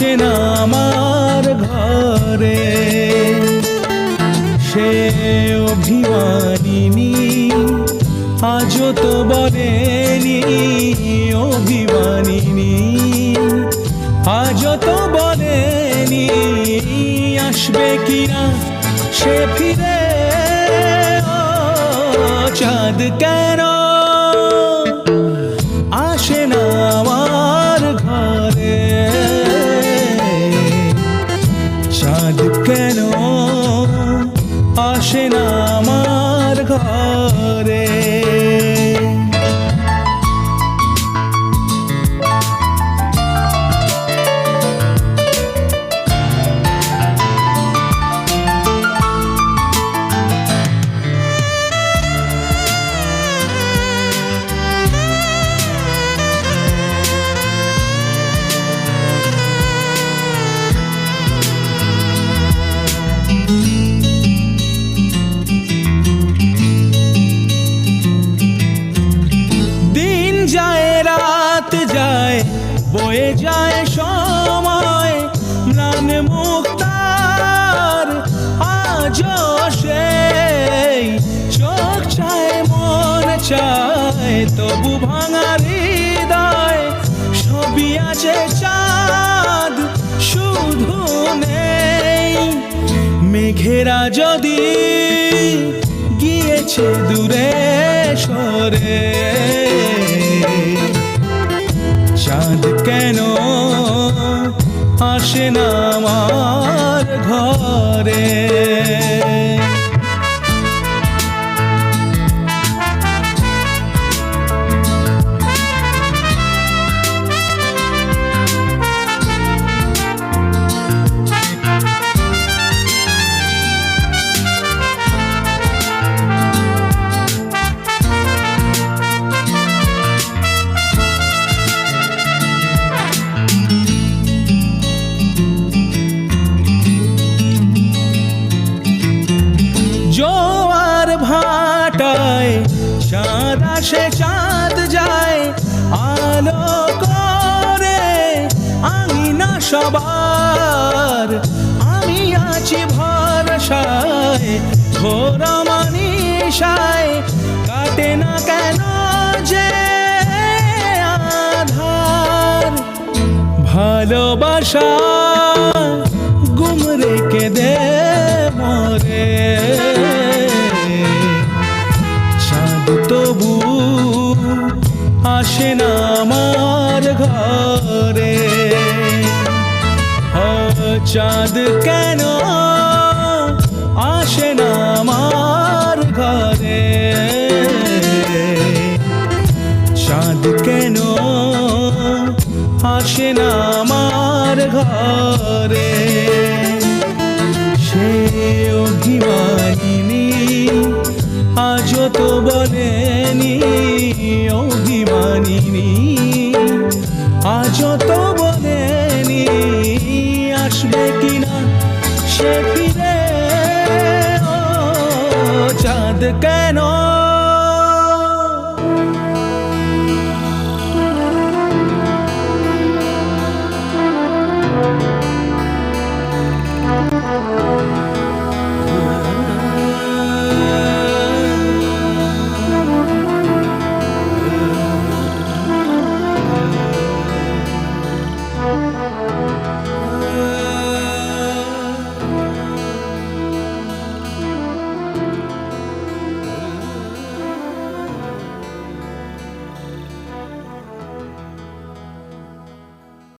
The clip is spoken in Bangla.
আসে না আমার ঘরে। সে অভিমানিনী, আজও তো বলেনি অভিমানিনী। আজও তো বলেনি আসবে কিনা সে ফিরে। চাঁদ কেন বয়ে যায় সময় ম্লান মুক্তার আজ সেই চোখ চায়, মন চায়, তবু ভাঙার হৃদয় ছবি আছে চাঁদ, শুধু নেই। মেঘেরা যদি গিয়েছে দূরে সরে চাঁদ কেন আসে না আমার ঘরে? ভাটায় চাঁদ আসে, চাঁদ যায়, আলো করে আমি না সবার। আমি আছি ভরসায়, ঘোর মানিসায়, কাটে না কেন যে আধার। ভালোবাসা চাঁদ কেন আসে না আমার ঘরে? চাঁদ কেন আসে না আমার ঘরে? সে অভিমানিনী আজও তো বলেনি, অভিমানিনী তো menos.